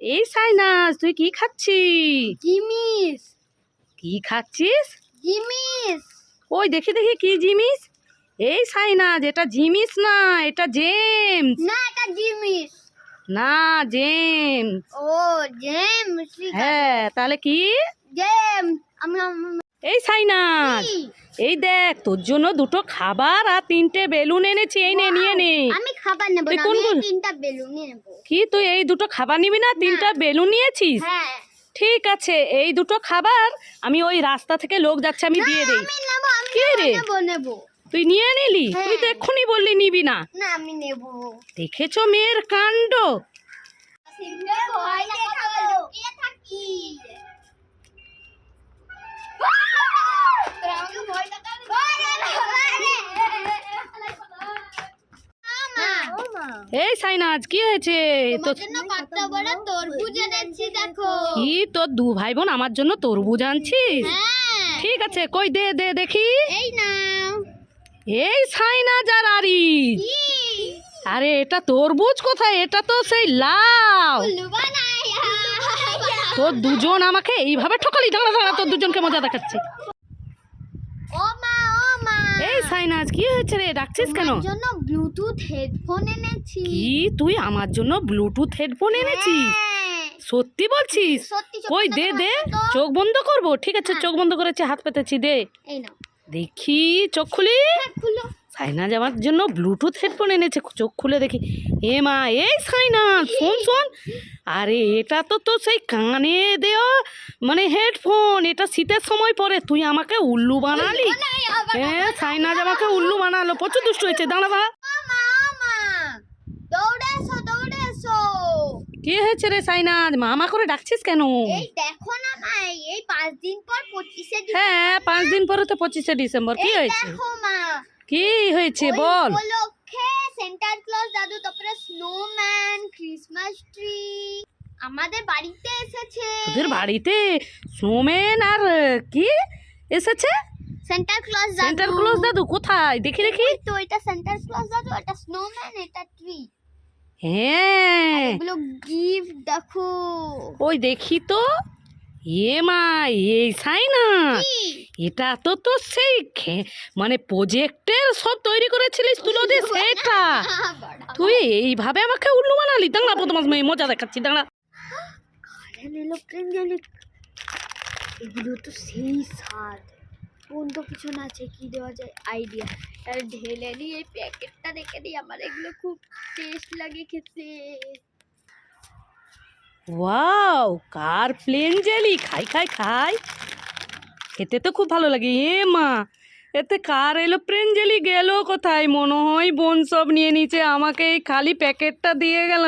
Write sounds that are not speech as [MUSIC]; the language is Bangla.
এই সাইনাস তুই কি খাচ্ছিস? জিমিস। কি খাচ্ছিস? জিমিস। ওই দেখি দেখি কি জিমিস? এই সাইনাস এটা জিমিস না এটা জেমস। না এটা জিমিস। না জেমস। ও জেমস হ্যাঁ তাহলে কি? জেমস। আমি আমি- এই সাইনাজ এই দেখ তোর জন্য দুটো খাবার আর তিনটে বেলুন এনেছি এই নে নিয়ে নে। আমি খাবার নেব তুই না কোন এই তিনটা বেলুন নেব। কি তুই এই দুটো খাবার নিবি না? তিনটা বেলুন নিয়েছিস? হ্যাঁ। ঠিক আছে এই দুটো খাবার আমি ওই রাস্তা থেকে লোক যাচ্ছে আমি দিয়ে দেই। আমি নেব আমি কি রে? তুই নিয়ে নিলি? তুই তো হ্যাঁ। এক্ষুনি বললি নিবি না। না আমি নেব। দেখেছ মেয়ের কাণ্ড? এই সাইনাজ কি হয়েছে? কি? তোর দু ভাই বোন আমার জন্য তরমুজ আনছিস? হ্যাঁ। ঠিক আছে কই দে দে দেখি। এই সাইনাজ আর আরিজ কি? আরে এটা তরমুজ কোথায়? এটা তো সেই লাউ। তোর দুজন আমাকে এইভাবে ঠকালি। দাঁড়া দাঁড়া তোর দুজনকে মজা দেখাচ্ছি। সাইনাজ কি হয়েছে রে? ডাকছিস কেন? জন্য ব্লুটুথ হেডফোন এনেছি। কি? তুই আমার জন্য ব্লুটুথ হেডফোন এনেছিস? হ্যাঁ। সত্যি বলছিস? সত্যি সত্যি কই দে দে। চোখ বন্ধ করব? ঠিক আছে হ্যাঁ। চোখ বন্ধ করেছি হাত পেতেছি দে। দেখি চোখ খুলি। হ্যাঁ, খুলো। সাইনাজ আমার জন্য ব্লুটুথ হেডফোন এনেছে চোখ খুলে দেখি। এ মা এই সাইনাজ শোন শোন। আরে এটা তো তো সেই কানে দেওয়া মানে হেডফোন এটা শীতের সময় পরে তুই আমাকে উল্লু বানালি? হ্যাঁ সাইনাজ আমাকে উল্লু বানালো প্রচুর দুষ্ট হয়েছে দাঁড়া দাঁড়া। মা মা কি হয়েছে রে সাইনাজ মামা করে ডাকছিস কেন? এই দেখো না মাই এই পাঁচ দিন পর পঁচিশে হ্যাঁ পাঁচ দিন পরে তো পঁচিশে ডিসেম্বর কি হয়েছে? দেখো মা কি হয়েছে বল? উপলক্ষে সেন্টার ক্লজ দাদু তারপরে স্নোম্যান ক্রিসমাস ট্রি আমাদের বাড়িতে এসেছে। তোদের বাড়িতে সোমেন আর কি এসেছে? সেন্টার ক্লজ দাদু। সেন্টার ক্লোজ দাদু কোথায়? দেখি দেখি। তো এটা সেন্টার ক্লজ দাদু এটা স্নোম্যান এটা ট্রি হ্যাঁ। এগুলো গিফট দেখো। ওই দেখি তো। এ মা এই সাইনা কি? এটা তো তো সেই মানে প্রজেক্টের সব তৈরি করেছিলিস তুলো দিয়ে [LAUGHS] সেটা। তুই এইভাবে আমাকে উল্লু বানালি। দাঁড়া প্রথম মজা দেখাচ্ছি দাঁড়া। এগুলো তো সেই স্বাদ। কোন তো পিছনে আছে কি দেওয়া যায়? আইডিয়া তাহলে ঢেলে নিয়ে এই প্যাকেটটা রেখে দিই। আমার এগুলো খুব টেস্ট লাগে খেতে। ওয়াও, কার প্লেন জেলি? খাই খাই খাই। খেতে তো খুব ভালো লাগে। এ মা, এতে কার এলো প্লেন জেলি? গেল কোথায়? মনে হয় বোন সব নিয়ে নিচে আমাকে এই খালি প্যাকেটটা দিয়ে গেল